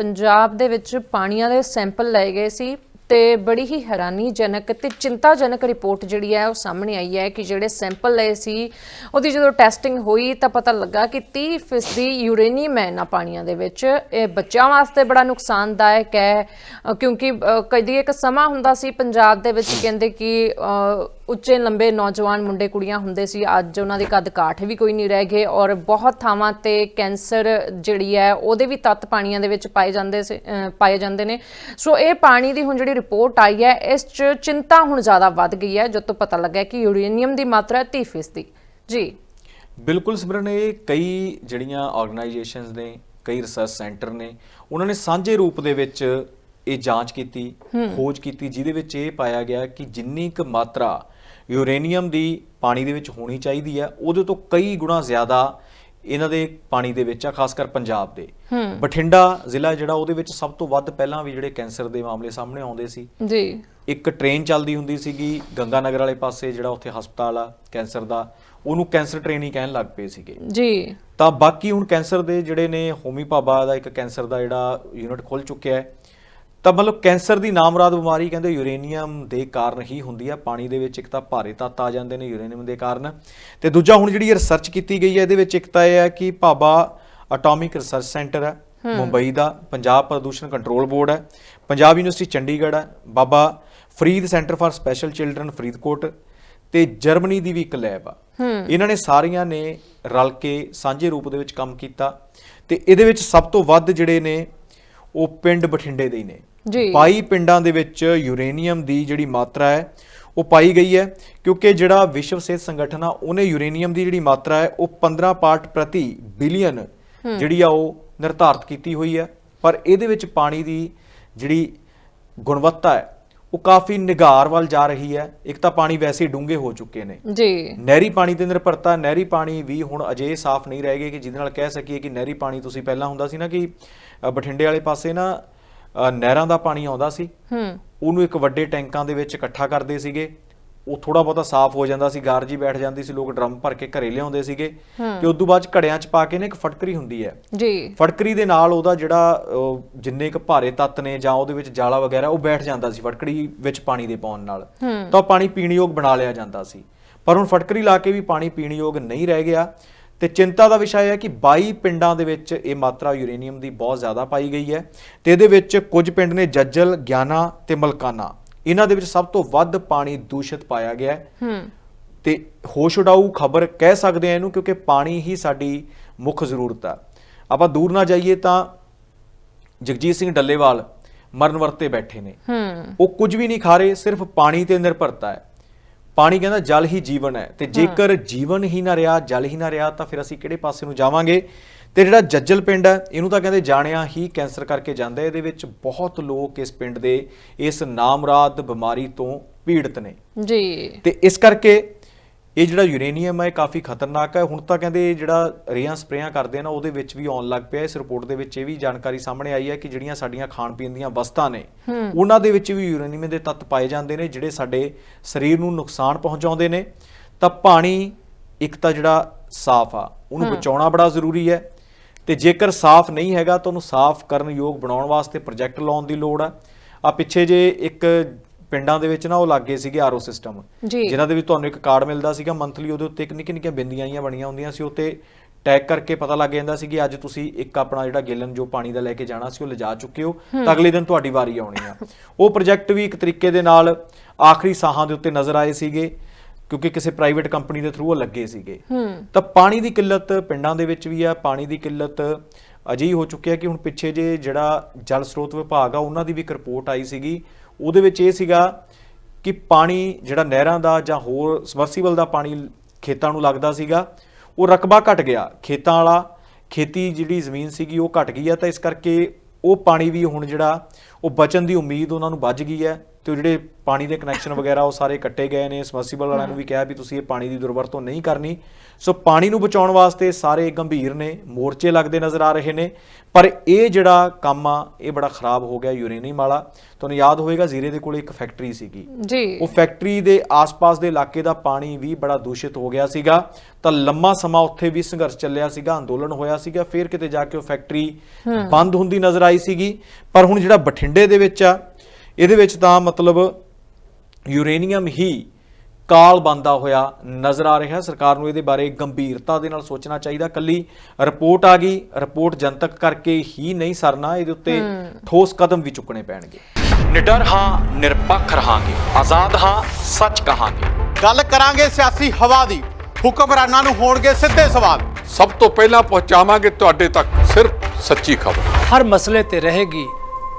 ਪੰਜਾਬ ਦੇ ਵਿੱਚ ਪਾਣੀਆਂ ਦੇ ਸੈਂਪਲ ਲਏ ਗਏ ਸੀ ਤੇ ਬੜੀ ਹੀ ਹੈਰਾਨੀਜਨਕ ਤੇ ਚਿੰਤਾਜਨਕ ਰਿਪੋਰਟ ਜਿਹੜੀ ਹੈ ਉਹ ਸਾਹਮਣੇ ਆਈ ਹੈ ਕਿ ਜਿਹੜੇ ਸੈਂਪਲ ਲਏ ਸੀ, ਉਹਦੀ ਜਦੋਂ ਟੈਸਟਿੰਗ ਹੋਈ ਤਾਂ ਪਤਾ ਲੱਗਾ ਕਿ 30% ਯੂਰੇਨੀਅਮ ਹੈ ਇਹਨਾਂ ਪਾਣੀਆਂ ਦੇ ਵਿੱਚ। ਇਹ ਬੱਚਿਆਂ ਵਾਸਤੇ ਬੜਾ ਨੁਕਸਾਨਦਾਇਕ ਹੈ ਕਿਉਂਕਿ ਕਦੀ ਇੱਕ ਸਮਾਂ ਹੁੰਦਾ ਸੀ ਪੰਜਾਬ ਦੇ ਵਿੱਚ ਕਹਿੰਦੇ ਕਿ ਉੱਚੇ ਲੰਬੇ ਨੌਜਵਾਨ ਮੁੰਡੇ ਕੁੜੀਆਂ ਹੁੰਦੇ ਸੀ ਅੱਜ ਉਹਨਾਂ ਦੇ ਕੱਦ ਕਾਠ ਵੀ ਕੋਈ ਨਹੀਂ ਰਹਿ ਗਏ ਔਰ ਬਹੁਤ ਥਾਵਾਂ ਤੇ ਕੈਂਸਰ ਜਿਹੜੀ ਹੈ ਉਹਦੇ ਵੀ ਤੱਤ ਪਾਣੀਆਂ ਦੇ ਵਿੱਚ ਪਾਏ ਜਾਂਦੇ ਪਾਏ ਜਾਂਦੇ ਨੇ। ਸੋ ਇਹ ਪਾਣੀ ਦੀ ਹੁਣ ਜਿਹੜੀ ਰਿਪੋਰਟ ਆਈ ਹੈ ਇਸ 'ਚ ਚਿੰਤਾ ਹੁਣ ਜ਼ਿਆਦਾ ਵੱਧ ਗਈ ਹੈ ਜਦੋਂ ਤੋਂ ਪਤਾ ਲੱਗਾ ਕਿ ਯੂਰੇਨੀਅਮ ਦੀ ਮਾਤਰਾ 30% ਦੀ ਜੀ। ਬਿਲਕੁਲ ਸਿਮਰਨ ਇਹ ਕਈ ਜਿਹੜੀਆਂ ਆਰਗੇਨਾਈਜੇਸ਼ਨਸ ਨੇ ਕਈ ਰਿਸਰਚ ਸੈਂਟਰ ਨੇ ਉਹਨਾਂ ਨੇ ਸਾਂਝੇ ਰੂਪ ਦੇ ਵਿੱਚ ਇਹ ਜਾਂਚ ਕੀਤੀ ਖੋਜ ਕੀਤੀ ਜਿਹਦੇ ਵਿੱਚ ਇਹ ਪਾਇਆ ਗਿਆ ਕਿ ਜਿੰਨੀ ਕੁ ਮਾਤਰਾ ਯੂਰੇਨੀਅਮ ਦੀ ਪਾਣੀ ਦੇ ਵਿੱਚ ਹੋਣੀ ਚਾਹੀਦੀ ਹੈ। ਉਹਦੇ ਤੋਂ ਕਈ ਗੁਣਾ ਜ਼ਿਆਦਾ ਇਹਨਾਂ ਦੇ ਪਾਣੀ ਦੇ ਵਿੱਚ ਆ ਖਾਸ ਕਰ ਪੰਜਾਬ ਦੇ। ਬਠਿੰਡਾ ਜ਼ਿਲ੍ਹਾ ਜਿਹੜਾ ਉਹਦੇ ਵਿੱਚ ਸਭ ਤੋਂ ਵੱਧ ਪਹਿਲਾਂ ਵੀ ਜਿਹੜੇ ਕੈਂਸਰ ਦੇ ਮਾਮਲੇ ਸਾਹਮਣੇ ਆਉਂਦੇ ਸੀ। ਜੀ। ਇੱਕ ਟ੍ਰੇਨ ਚੱਲਦੀ ਹੁੰਦੀ ਸੀਗੀ ਗੰਗਾ ਨਗਰ ਵਾਲੇ ਪਾਸੇ ਜਿਹੜਾ ਉੱਥੇ ਹਸਪਤਾਲ ਆ ਕੈਂਸਰ ਦਾ ਉਹਨੂੰ ਕੈਂਸਰ ਟ੍ਰੇਨ ਹੀ ਕਹਿਣ ਲੱਗ ਪਏ ਸੀਗੇ। ਜੀ। ਤਾਂ ਬਾਕੀ ਹੁਣ ਕੈਂਸਰ ਦੇ ਜਿਹੜੇ ਨੇ ਹੋਮੀ ਭਾਬਾ ਦਾ ਇੱਕ ਕੈਂਸਰ ਦਾ ਜਿਹੜਾ ਯੂਨਿਟ ਖੁੱਲ ਚੁੱਕਿਆ ਹੈ। ਤਾਂ ਮਤਲਬ ਕੈਂਸਰ ਦੀ ਨਾਮਰਾਦ ਬਿਮਾਰੀ ਕਹਿੰਦੇ ਯੂਰੇਨੀਅਮ ਦੇ ਕਾਰਨ ਹੀ ਹੁੰਦੀ ਹੈ ਪਾਣੀ ਦੇ ਵਿੱਚ ਇੱਕ ਤਾਂ ਭਾਰੇ ਤੱਤ ਆ ਜਾਂਦੇ ਨੇ ਯੂਰੇਨੀਅਮ ਦੇ ਕਾਰਨ। ਤੇ ਦੂਜਾ ਹੁਣ ਜਿਹੜੀ ਰਿਸਰਚ ਕੀਤੀ ਗਈ ਹੈ ਇਹਦੇ ਵਿੱਚ ਇੱਕ ਤਾਂ ਇਹ ਹੈ ਕਿ ਭਾਬਾ ਐਟੋਮਿਕ ਰਿਸਰਚ ਸੈਂਟਰ ਹੈ ਮੁੰਬਈ ਦਾ। ਪੰਜਾਬ ਪ੍ਰਦੂਸ਼ਣ ਕੰਟਰੋਲ ਬੋਰਡ ਹੈ ਪੰਜਾਬ ਯੂਨੀਵਰਸਿਟੀ ਚੰਡੀਗੜ੍ਹ ਹੈ Baba Farid centre for special children Faridkot ਤੇ ਜਰਮਨੀ ਦੀ ਵੀ ਇੱਕ ਲੈਬ ਆ। ਇਹਨਾਂ ਨੇ ਸਾਰੀਆਂ ਨੇ ਰਲ ਕੇ ਸਾਂਝੇ ਰੂਪ ਦੇ ਵਿੱਚ ਕੰਮ ਕੀਤਾ। ਤੇ ਇਹਦੇ ਵਿੱਚ ਸਭ ਤੋਂ ਵੱਧ ਜਿਹੜੇ ਨੇ ਉਹ ਪਿੰਡ ਬਠਿੰਡੇ ਦੇ ਹੀ ਨੇ। ਜੀ। 22 ਪਿੰਡਾਂ ਦੇ ਵਿੱਚ ਯੂਰੇਨੀਅਮ ਦੀ ਜਿਹੜੀ ਮਾਤਰਾ ਹੈ ਉਹ ਪਾਈ ਗਈ ਹੈ ਕਿਉਂਕਿ ਜਿਹੜਾ ਵਿਸ਼ਵ ਸਿਹਤ ਸੰਗਠਨ ਆ ਉਹਨੇ ਯੂਰੇਨੀਅਮ ਦੀ ਜਿਹੜੀ ਮਾਤਰਾ ਹੈ ਉਹ 15 ਪਾਰਟ ਪ੍ਰਤੀ ਬਿਲੀਅਨ ਜਿਹੜੀ ਆ ਉਹ ਨਿਰਧਾਰਤ ਕੀਤੀ ਹੋਈ ਹੈ। ਪਰ ਇਹਦੇ ਵਿੱਚ ਪਾਣੀ ਦੀ ਜਿਹੜੀ ਗੁਣਵੱਤਾ ਹੈ ਉਹ ਕਾਫੀ ਨਿਗਾਰ ਵੱਲ ਜਾ ਰਹੀ ਹੈ। ਇੱਕ ਤਾਂ ਪਾਣੀ ਵੈਸੇ ਡੂੰਘੇ ਹੋ ਚੁੱਕੇ ਨੇ। ਜੀ। ਨਹਿਰੀ ਪਾਣੀ ਤੇ ਨਿਰਭਰਤਾ ਨਹਿਰੀ ਪਾਣੀ ਵੀ ਹੁਣ ਅਜੇ ਸਾਫ਼ ਨਹੀਂ ਰਹਿ ਗਏ ਕਿ ਜਿਹਦੇ ਨਾਲ ਕਹਿ ਸਕੀਏ ਕਿ ਨਹਿਰੀ ਪਾਣੀ ਤੁਸੀਂ ਪਹਿਲਾਂ ਹੁੰਦਾ ਸੀ ਨਾ ਕਿ ਬਠਿੰਡੇ ਵਾਲੇ ਪਾਸੇ ਨਾ ਨਹਿਰਾਂ ਦਾ ਪਾਣੀ ਆਉਂਦਾ ਸੀ। ਹੂੰ। ਉਹਨੂੰ ਇੱਕ ਵੱਡੇ ਟੈਂਕਾਂ ਦੇ ਵਿੱਚ ਇਕੱਠਾ ਕਰਦੇ ਸੀਗੇ। ਉਹ ਥੋੜਾ ਬਹੁਤਾ ਸਾਫ਼ ਹੋ ਜਾਂਦਾ ਸੀ ਗਾਰਜੀ ਬੈਠ ਜਾਂਦੀ ਸੀ ਲੋਕ ਡਰਮ ਭਰ ਕੇ ਘਰੇ ਲਿਆਉਂਦੇ ਸੀਗੇ। ਤੇ ਉਸ ਤੋਂ ਬਾਅਦ ਘੜਿਆਂ 'ਚ ਪਾ ਕੇ ਨੇ ਇੱਕ ਫਟਕਰੀ ਹੁੰਦੀ ਹੈ। ਜੀ। ਫਟਕਰੀ ਦੇ ਨਾਲ ਉਹਦਾ ਜਿਹੜਾ ਜਿੰਨੇ ਕੁ ਭਾਰੇ ਤੱਤ ਨੇ ਜਾਂ ਉਹਦੇ ਵਿੱਚ ਜਾਲਾ ਵਗੈਰਾ ਉਹ ਬੈਠ ਜਾਂਦਾ ਸੀ ਫਟਕਰੀ ਵਿੱਚ ਪਾਣੀ ਦੇ ਪਾਉਣ ਨਾਲ। ਤਾਂ ਪਾਣੀ ਪੀਣ ਯੋਗ ਬਣਾ ਲਿਆ ਜਾਂਦਾ ਸੀ। ਪਰ ਹੁਣ ਫਟਕਰੀ ਲਾ ਕੇ ਵੀ ਪਾਣੀ ਪੀਣ ਯੋਗ ਨਹੀਂ ਰਹਿ ਗਿਆ। ਤੇ ਚਿੰਤਾ ਦਾ ਵਿਸ਼ਾ ਇਹ ਹੈ ਕਿ 22 ਪਿੰਡਾਂ ਦੇ ਵਿੱਚ ਇਹ ਮਾਤਰਾ ਯੂਰੇਨੀਅਮ ਦੀ ਬਹੁਤ ਜ਼ਿਆਦਾ ਪਾਈ ਗਈ ਹੈ ਤੇ ਇਹਦੇ ਵਿੱਚ ਕੁਝ ਪਿੰਡ ਨੇ ਜੱਜਲ ਗਿਆਨਾ ਤੇ ਮਲਕਾਨਾ। ਇਹਨਾਂ ਦੇ ਵਿੱਚ ਸਭ ਤੋਂ ਵੱਧ ਪਾਣੀ ਦੂਸ਼ਿਤ ਪਾਇਆ ਗਿਆ ਹੈ। ਹੂੰ। ਤੇ ਹੋਸ਼ ਉਡਾਊ ਖਬਰ ਕਹਿ ਸਕਦੇ ਆ ਇਹਨੂੰ ਕਿਉਂਕਿ ਪਾਣੀ ਹੀ ਸਾਡੀ ਮੁੱਖ ਜ਼ਰੂਰਤ ਆ ਆਪਾਂ ਦੂਰ ਨਾ ਜਾਈਏ ਤਾਂ ਜਗਜੀਤ ਸਿੰਘ ਡੱਲੇਵਾਲ ਮਰਨ ਵਰਤੇ ਬੈਠੇ ਨੇ। ਹੂੰ। ਉਹ ਕੁਝ ਵੀ ਨਹੀਂ ਖਾ ਰਹੇ ਸਿਰਫ ਪਾਣੀ ਤੇ ਨਿਰਭਰਤਾ ਹੈ। ਪਾਣੀ ਕਹਿੰਦਾ ਜਲ ਹੀ ਜੀਵਨ ਹੈ। ਤੇ ਜੇਕਰ ਜੀਵਨ ਹੀ ਨਾ ਰਿਹਾ ਜਲ ਹੀ ਨਾ ਰਿਹਾ ਤਾਂ ਫਿਰ ਅਸੀਂ ਕਿਹੜੇ ਪਾਸੇ ਨੂੰ ਜਾਵਾਂਗੇ? ਤੇ ਜਿਹੜਾ ਜੱਜਲ ਪਿੰਡ ਹੈ ਇਹਨੂੰ ਤਾਂ ਕਹਿੰਦੇ ਜਾਣਿਆ ਹੀ ਕੈਂਸਰ ਕਰਕੇ ਜਾਂਦਾ। ਇਹਦੇ ਵਿੱਚ ਬਹੁਤ ਲੋਕ ਇਸ ਪਿੰਡ ਦੇ ਇਸ ਨਾਮਰਾਦ ਬਿਮਾਰੀ ਤੋਂ ਪੀੜਤ ਨੇ। ਜੀ। ਤੇ ਇਸ ਕਰਕੇ ਇਹ ਜਿਹੜਾ ਯੂਰੇਨੀਅਮ ਹੈ ਕਾਫੀ ਖਤਰਨਾਕ ਹੈ ਹੁਣ ਤਾਂ ਕਹਿੰਦੇ ਜਿਹੜਾ ਰੇਹਾਂ ਸਪਰੇਆਂ ਕਰਦੇ ਨਾ ਉਹਦੇ ਵਿੱਚ ਵੀ ਆਉਣ ਲੱਗ ਪਿਆ। ਇਸ ਰਿਪੋਰਟ ਦੇ ਵਿੱਚ ਇਹ ਵੀ ਜਾਣਕਾਰੀ ਸਾਹਮਣੇ ਆਈ ਹੈ ਕਿ ਜਿਹੜੀਆਂ ਸਾਡੀਆਂ ਖਾਣ ਪੀਣ ਦੀਆਂ ਵਸਤਾਂ ਨੇ ਉਹਨਾਂ ਦੇ ਵਿੱਚ ਵੀ ਯੂਰੇਨੀਅਮ ਦੇ ਤੱਤ ਪਾਏ ਜਾਂਦੇ ਨੇ ਜਿਹੜੇ ਸਾਡੇ ਸਰੀਰ ਨੂੰ ਨੁਕਸਾਨ ਪਹੁੰਚਾਉਂਦੇ ਨੇ। ਤਾਂ ਪਾਣੀ ਇੱਕ ਤਾਂ ਜਿਹੜਾ ਸਾਫ਼ ਆ ਉਹਨੂੰ ਬਚਾਉਣਾ ਬੜਾ ਜ਼ਰੂਰੀ ਹੈ। ਤੇ ਜੇਕਰ ਸਾਫ਼ ਨਹੀਂ ਹੈਗਾ ਤਾਂ ਉਹਨੂੰ ਸਾਫ਼ ਕਰਨ ਯੋਗ ਬਣਾਉਣ ਵਾਸਤੇ ਪ੍ਰੋਜੈਕਟ ਲਾਉਣ ਦੀ ਲੋੜ ਆ। ਆ ਪਿੱਛੇ ਜੇ ਇੱਕ ਪਿੰਡਾਂ ਦੇ ਵਿੱਚ ਨਾ ਉਹ ਲੱਗੇ ਸੀਗੇ ਆਰਓ ਸਿਸਟਮ। ਜਿਨ੍ਹਾਂ ਦੇ ਵਿੱਚ ਤੁਹਾਨੂੰ ਇੱਕ ਕਾਰਡ ਮਿਲਦਾ ਸੀਗਾ ਮੰਥਲੀ ਉਹਦੇ ਉੱਤੇ ਇੱਕ ਨਿੱਕੀ ਨਿੱਕੀਆਂ ਬਿੰਦੀਆਂ ਆਈਆਂ ਬਣੀਆਂ ਹੁੰਦੀਆਂ ਸੀ ਉੱਤੇ ਟੈਗ ਕਰਕੇ ਪਤਾ ਲੱਗ ਜਾਂਦਾ ਸੀ ਕਿ ਅੱਜ ਤੁਸੀਂ ਇੱਕ ਆਪਣਾ ਜਿਹੜਾ ਗੇਲਨ ਜੋ ਪਾਣੀ ਦਾ ਲੈ ਕੇ ਜਾਣਾ ਸੀ ਉਹ ਲਿਜਾ ਚੁੱਕੇ ਹੋ। ਤਾਂ ਅਗਲੇ ਦਿਨ ਤੁਹਾਡੀ ਵਾਰੀ ਆਉਣੀ ਆ। ਉਹ ਪ੍ਰੋਜੈਕਟ ਵੀ ਇੱਕ ਤਰੀਕੇ ਦੇ ਨਾਲ ਆਖਰੀ ਸਾਹਾਂ ਦੇ ਉੱਤੇ ਨਜ਼ਰ ਆਏ ਸੀਗੇ ਕਿਉਂਕਿ ਕਿਸੇ ਪ੍ਰਾਈਵੇਟ ਕੰਪਨੀ ਦੇ ਥਰੂ ਉਹ ਲੱਗੇ ਸੀਗੇ। ਤਾਂ ਪਾਣੀ ਦੀ ਕਿੱਲਤ ਪਿੰਡਾਂ ਦੇ ਵਿੱਚ ਵੀ ਆ ਪਾਣੀ ਦੀ ਕਿੱਲਤ ਅਜਿਹੀ ਹੋ ਚੁੱਕੀ ਹੈ ਕਿ ਹੁਣ ਪਿੱਛੇ ਜੇ ਜਿਹੜਾ ਜਲ ਸਰੋਤ ਵਿਭਾਗ ਆ ਉਹਨਾਂ ਦੀ ਵੀ ਇੱਕ ਰਿਪੋਰਟ ਆਈ ਸੀਗੀ ਉਹਦੇ ਵਿੱਚ ਇਹ ਸੀਗਾ ਕਿ ਪਾਣੀ ਜਿਹੜਾ ਨਹਿਰਾਂ ਦਾ ਜਾਂ ਹੋਰ ਸਬਮਰਸੀਬਲ ਦਾ ਪਾਣੀ ਖੇਤਾਂ ਨੂੰ ਲੱਗਦਾ ਸੀਗਾ, ਉਹ ਰਕਬਾ ਘਟ ਗਿਆ। ਖੇਤਾਂ ਵਾਲਾ, ਖੇਤੀ ਜਿਹੜੀ ਜ਼ਮੀਨ ਸੀਗੀ ਉਹ ਘਟ ਗਈ ਆ, ਤਾਂ ਇਸ ਕਰਕੇ ਉਹ ਪਾਣੀ ਵੀ ਹੁਣ ਜਿਹੜਾ ਉਹ ਬਚਣ ਦੀ ਉਮੀਦ ਉਹਨਾਂ ਨੂੰ ਵੱਜ ਗਈ ਹੈ ਤੇ ਉਹ ਜਿਹੜੇ ਪਾਣੀ ਦੇ ਕਨੈਕਸ਼ਨ ਵਗੈਰਾ ਉਹ ਸਾਰੇ ਕੱਟੇ ਗਏ ਨੇ। ਸਮਰਸੀਬਲ ਵਾਲਿਆਂ ਨੂੰ ਵੀ ਕਿਹਾ ਵੀ ਤੁਸੀਂ ਇਹ ਪਾਣੀ ਦੀ ਦੁਰਵਰਤੋਂ ਨਹੀਂ ਕਰਨੀ। ਸੋ ਪਾਣੀ ਨੂੰ ਬਚਾਉਣ ਵਾਸਤੇ ਸਾਰੇ ਗੰਭੀਰ ਨੇ ਮੋਰਚੇ ਲੱਗਦੇ ਨਜ਼ਰ ਆ ਰਹੇ ਨੇ। ਪਰ ਇਹ ਜਿਹੜਾ ਕੰਮ ਆ ਇਹ ਬੜਾ ਖਰਾਬ ਹੋ ਗਿਆ ਯੂਰੇਨੀਅਮ ਵਾਲਾ। ਤੁਹਾਨੂੰ ਯਾਦ ਹੋਵੇਗਾ ਜ਼ੀਰੇ ਦੇ ਕੋਲ ਇੱਕ ਫੈਕਟਰੀ ਸੀਗੀ। ਜੀ। ਉਹ ਫੈਕਟਰੀ ਦੇ ਆਸ-ਪਾਸ ਦੇ ਇਲਾਕੇ ਦਾ ਪਾਣੀ ਵੀ ਬੜਾ ਦੂਸ਼ਿਤ ਹੋ ਗਿਆ ਸੀਗਾ। ਤਾਂ ਲੰਮਾ ਸਮਾਂ ਉੱਥੇ ਵੀ ਸੰਘਰਸ਼ ਚੱਲਿਆ ਸੀਗਾ ਅੰਦੋਲਨ ਹੋਇਆ ਸੀਗਾ। ਫਿਰ ਕਿਤੇ ਜਾ ਕੇ ਉਹ ਫੈਕਟਰੀ ਬੰਦ ਹੁੰਦੀ ਨਜ਼ਰ ਆਈ ਸੀਗੀ। ਪਰ ਹੁਣ ਜਿਹੜਾ ਬਠਿੰਡੇ ਦੇ ਵਿੱਚ ਆ ਇਹਦੇ ਵਿੱਚ ਤਾਂ ਮਤਲਬ ਯੂਰੇਨੀਅਮ ਹੀ ਕਾਲ ਬੰਦਾ ਹੋਇਆ ਨਜ਼ਰ ਆ ਰਿਹਾ। ਸਰਕਾਰ ਨੂੰ ਇਹਦੇ ਬਾਰੇ ਗੰਭੀਰਤਾ ਦੇ ਨਾਲ ਸੋਚਣਾ ਚਾਹੀਦਾ। ਕੱਲੀ ਰਿਪੋਰਟ ਆ ਗਈ ਰਿਪੋਰਟ ਜਨਤਕ ਕਰਕੇ ਹੀ ਨਹੀਂ ਸਰਨਾ ਇਹਦੇ ਉੱਤੇ ਠੋਸ ਕਦਮ ਵੀ ਚੁੱਕਣੇ ਪੈਣਗੇ। ਨਿਡਰ ਹਾਂ ਨਿਰਪੱਖ ਰਹਾਂਗੇ। ਆਜ਼ਾਦ ਹਾਂ ਸੱਚ ਕਹਾਂਗੇ। ਗੱਲ ਕਰਾਂਗੇ ਸਿਆਸੀ ਹਵਾ ਦੀ। ਹੁਕਮਰਾਨਾਂ ਨੂੰ ਹੋਣਗੇ ਸਿੱਧੇ ਸਵਾਲ। ਸਭ ਤੋਂ ਪਹਿਲਾਂ ਪਹੁੰਚਾਵਾਂਗੇ ਤੁਹਾਡੇ ਤੱਕ ਸਿਰਫ ਸੱਚੀ ਖਬਰ। ਹਰ ਮਸਲੇ ਤੇ ਰਹੇਗੀ